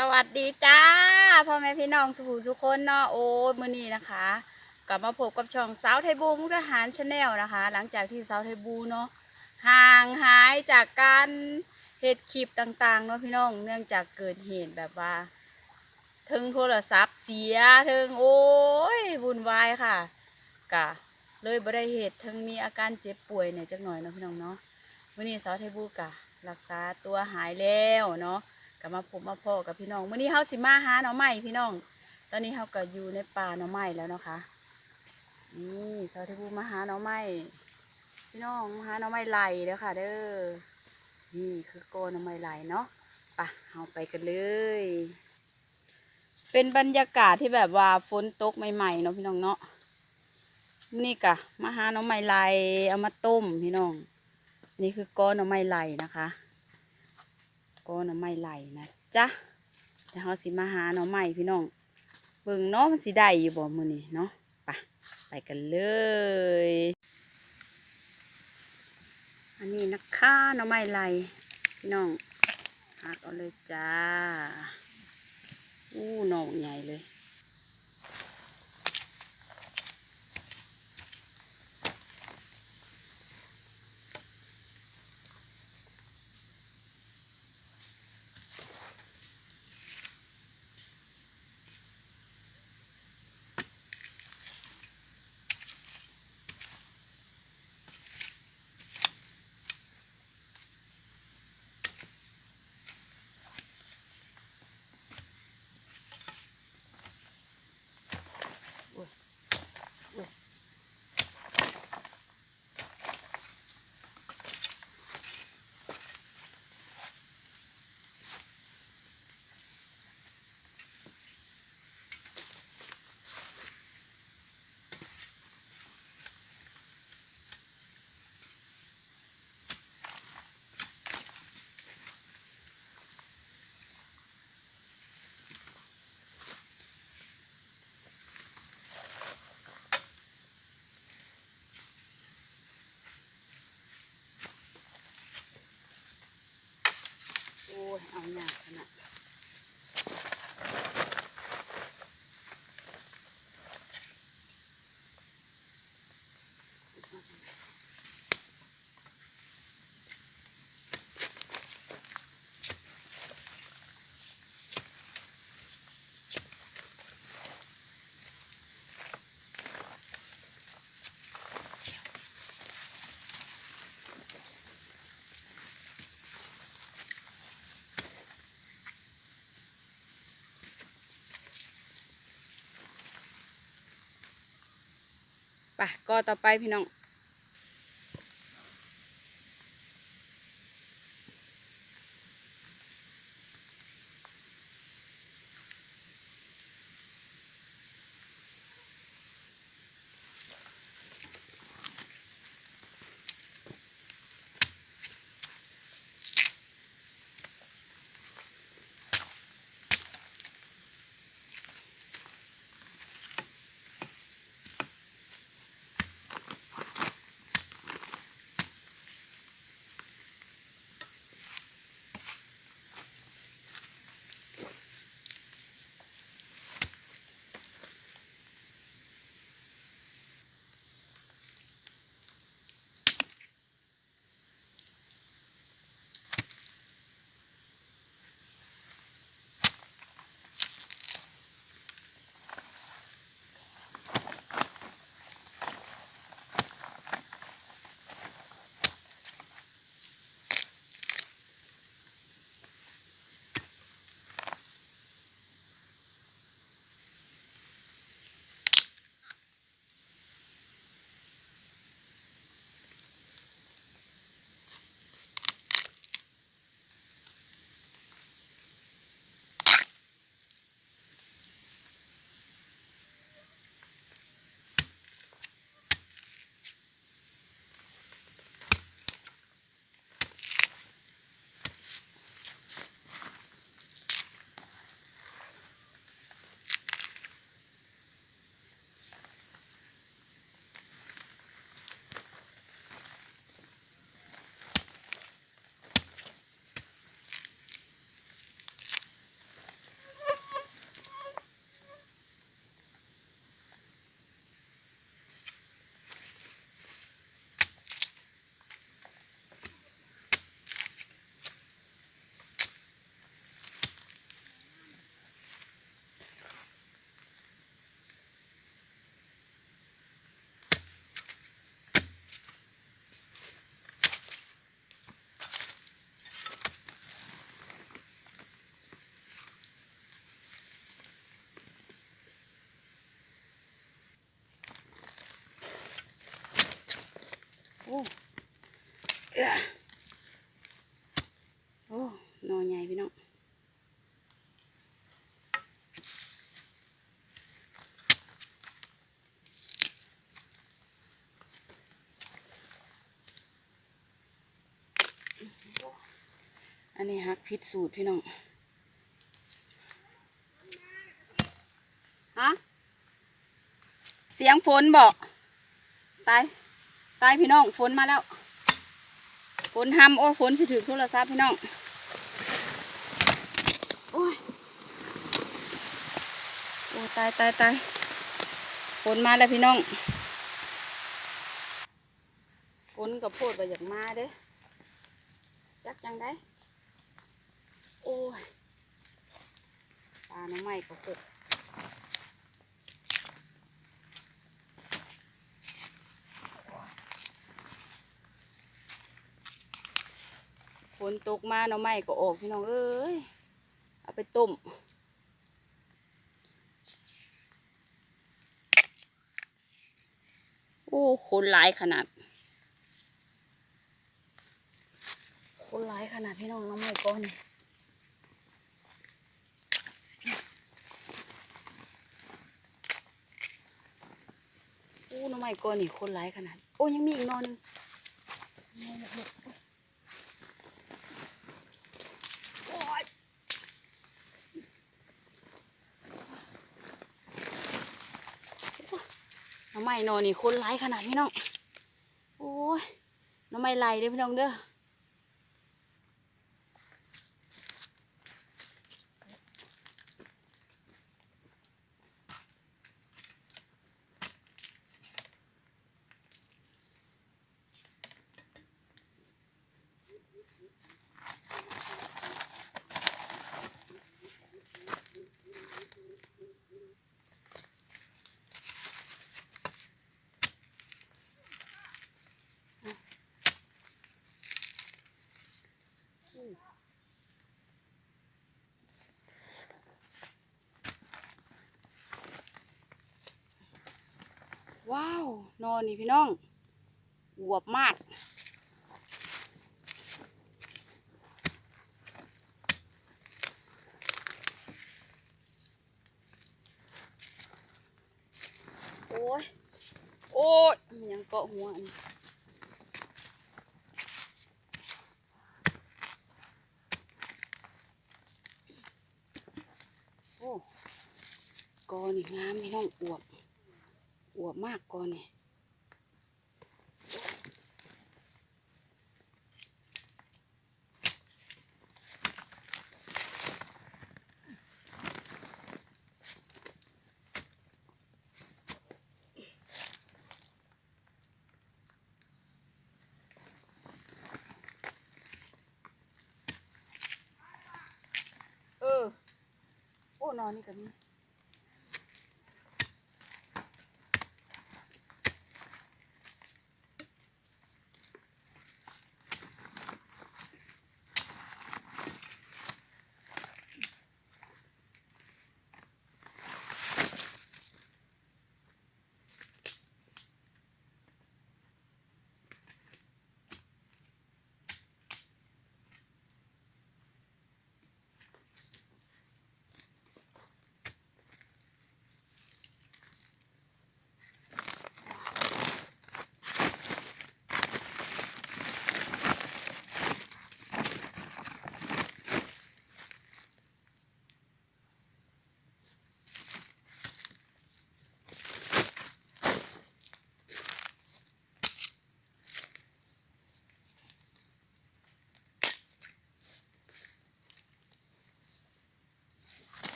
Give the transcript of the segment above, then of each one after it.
สวัสดีจ้าพ่อแม่พี่น้องสุขุสุขคนเนาะโอ้มือนี้นะคะ กลับมาพบกับช่องสาวไทยบูมุกทหารชาแนลนะคะ หลังจากที่สาวไทยบูเนาะห่างหายจากการเฮ็ดคลิปต่างๆเนาะพี่น้องเนื่องจากเกิดเหตุแบบว่าถึงโทรศัพท์เสียถึงโอ้ยวุ่นวายค่ะกะเลยบ่ได้เหตุถึงมีอาการเจ็บป่วยเนี่ยจักหน่อยเนาะพี่น้องเนาะมือนี้สาวไทยบูกะรักษาตัวหายแล้วเนาะ ก็มาพบมาพ่อกับพี่น้องมื้อนี้เฮาสิมาหาหน่อไม้พี่น้อง ตอนนี้เฮาก็อยู่ในป่าหน่อไม้แล้วเนาะค่ะนี่สาวที่บูมาหาหน่อไม้พี่น้องมาหาหน่อไม้ไหลเด้อค่ะ เด้อนี่คือโกหน่อไม้ไหลเนาะไปะเฮาไปกันเลย เป็นบรรยากาศที่แบบว่าฝนตกใหม่ๆเนาะพี่น้องเนาะนี่กะมาหาหน่อไม้ไหลเอามาต้มพี่น้อง นี่คือก้อนหน่อไม้ไหลนะคะ ก็หน่อไม้ไหลนะจ๊ะแต่เขาสิมาหาหน่อไม้พี่น้องเบิ่งเนาะมันสิได้อยู่บ่มือนี้เนาะไปไปกันเลย อันนี้นะคะหน่อไม้ไหลพี่น้องหักเอาเลยจ้าอู้หน่อใหญ่เลย อ้ยาหยขนาด ไปก็ต่อไปพี่น้อง เอ้อโอ้หนใหญ่พี่น้องอันนี้ฮักพิษสูตรพี่น้อง ฮะ เสียงฝนบอก ตาย ตายพี่น้อง ฝนมาแล้ว ฝนทำโอ้ฝนสิถือโทรศัพท์พี่น้องโอ้ยโอ้ตายตายตายฝนมาแล้วพี่น้องฝนกับโพดไปอยากมาเด้จักจังได้โอ้ยปลาน้ำไม้ก็เกิด ฝนตกมาหน่อไม้ก็ออกพี่น้องเอ้ยเอาไปต้มโอ้คนหลายขนาด คนหลายขนาดพี่น้องหน่อไม้ก้อนนี่โอ้หน่อไม้ก้อนนี่คนหลายขนาด โอ้ยังมีอีกนอหนึง โอ้ยน้ำ ไม้นอนนี่คนร้ายขนาดพี่น้อง โอ้ยน้ำไม้ไหลเด้อพี่น้องเด้อ ว้าวนอนนี่พี่น้องอวบมากโอ้ยโอ้ยมันยังเกาะหัวอันนี้โอ้กอนี่งามพี่น้องอวบ วบมากก่อนี่เออ โอ้นอนนี่กับนี่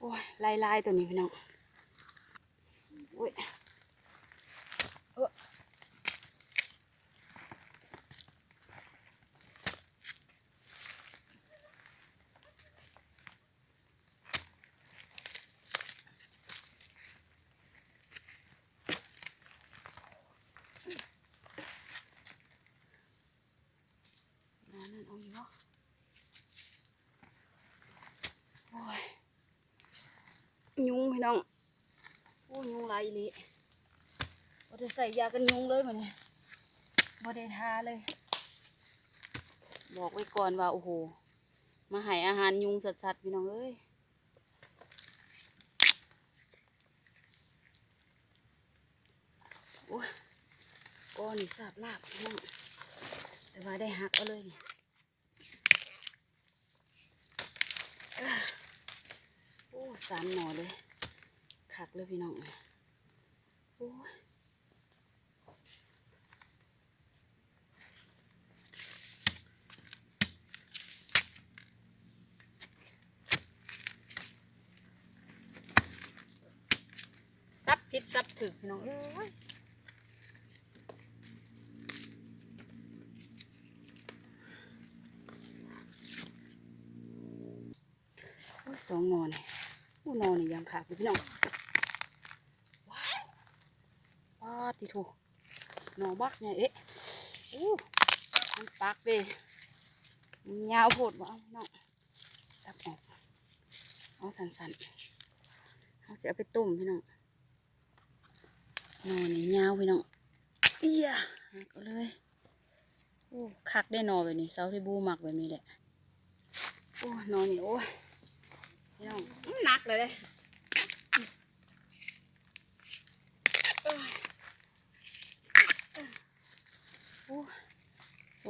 โอ้ย ลายลายๆตัวนี้พี่น้องโอ้ยเออ ยุงพี่น้องโอ้ยุงหลายอีหลีบ่ได้ใส่ยากันยุงเลยมันบ่ได้ทาเลย บอกไว้ก่อนว่า โอ้โห มาให้อาหารยุงสัดๆพี่น้องเอ้ยโอ้ก้อนนี่สาบลาบพี่น้องแต่ว่าได้หักเอาเลยเนี่ยโอ้สามหน่อเลยขักเลยพี่น้องเนี่ย ซับพิษซับถึกพี่น้องเอ้ยโอ้สองงอนี่อู้นอนี่ยังขาดพี่น้องว้าว ดติถูหนอบักเนี่ยเอ๊ะอู้มันปักเลยมันยาวโพดว่าพี่น้องสับออกเอาสันๆเอาเสียไปต้มพี่น้องนอนี่ยาวพี่น้องเอียหักเอาเลยโอ้คักได้นอแบบนี้เสาที่บูหมักแบบนี้แหละโอ้นอนี่โอ้ยพี่น้องนหนักเลยเลย ส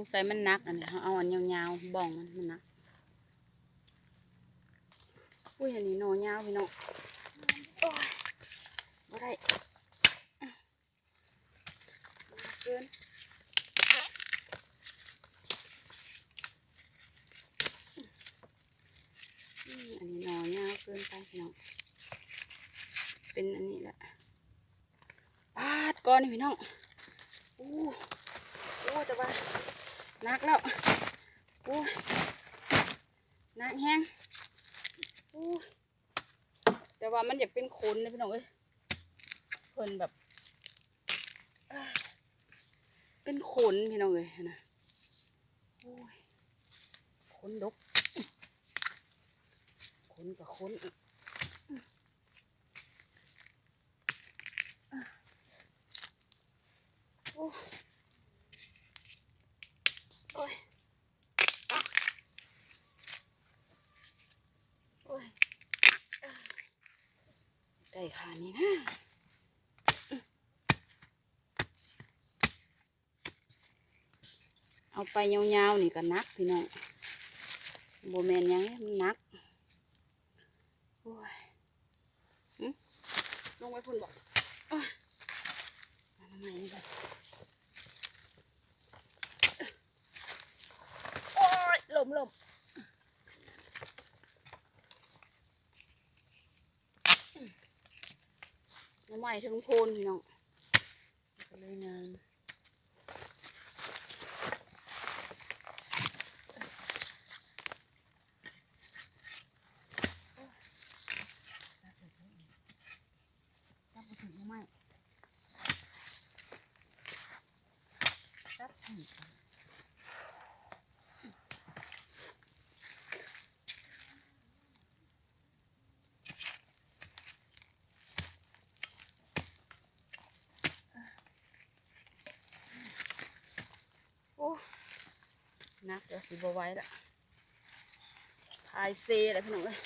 งสัยมันหนักอันนี้เขาเอาอันยาวๆบ้องมันมันหนักอุ้ยอันนี้หนอยาวพี่น้องโอ้ยบ่ได้เกินอันนี้หนอยาวเกินไปพี่น้องเป็นอันนี้แหละปาดก้อนนี่พี่น้องอู้ อ้แต่ว่าหนักแล้วโอ้หนักแห้งโอ้แต่ว่ามันอยากเป็นขนนะพี่น้องเอ้ยเพิ่นแบบ เป็นขนพี่น้องเลยนะโอ้ยขนดกขนกับขนอีกโอ้ โอ้ยโอ้ยไก่ขานี้นะเอาไปยาวๆนี่ก็นักพี่น้องโบแมนยังนักโอ้ยหึลงไปพุ่นบอกอ้ยมาทำไมนี่ โอ้ย หลมหลมน้ำใหม่ถึงโพนพี่น้องก็เลยงามซับไปถึงน้ำใหม่ซับถึง โอ้นักเดี๋ยวสิบไว้ละพายเซแหละพี่น้องเอ้ย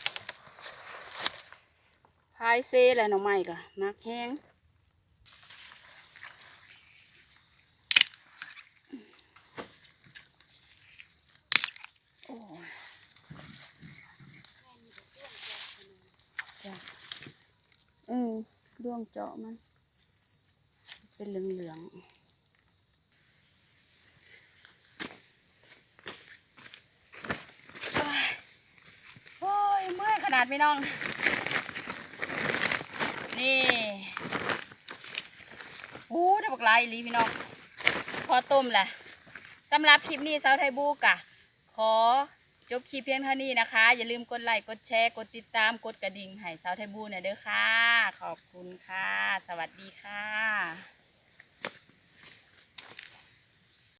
พายเซแหละน้องใหม่กะนักแห้งโอ้ยจ้ะอืมดวงเจาะมัน เป็นเหลืองๆ โอ้ยเมื่อยขนาดพี่น้อง นี่โอ้ได้บอกหลายลีพี่น้อง พอต้มแหละสำหรับคลิปนี้สาวไทยบูกะ ขอจบคลิปเพียงเท่านี้นะคะ อย่าลืมกดไลค์กดแชร์ กดติดตามกดกระดิ่งให้สาวไทยบูเนี่ยเด้อค่ะ ขอบคุณค่ะ สวัสดีค่ะ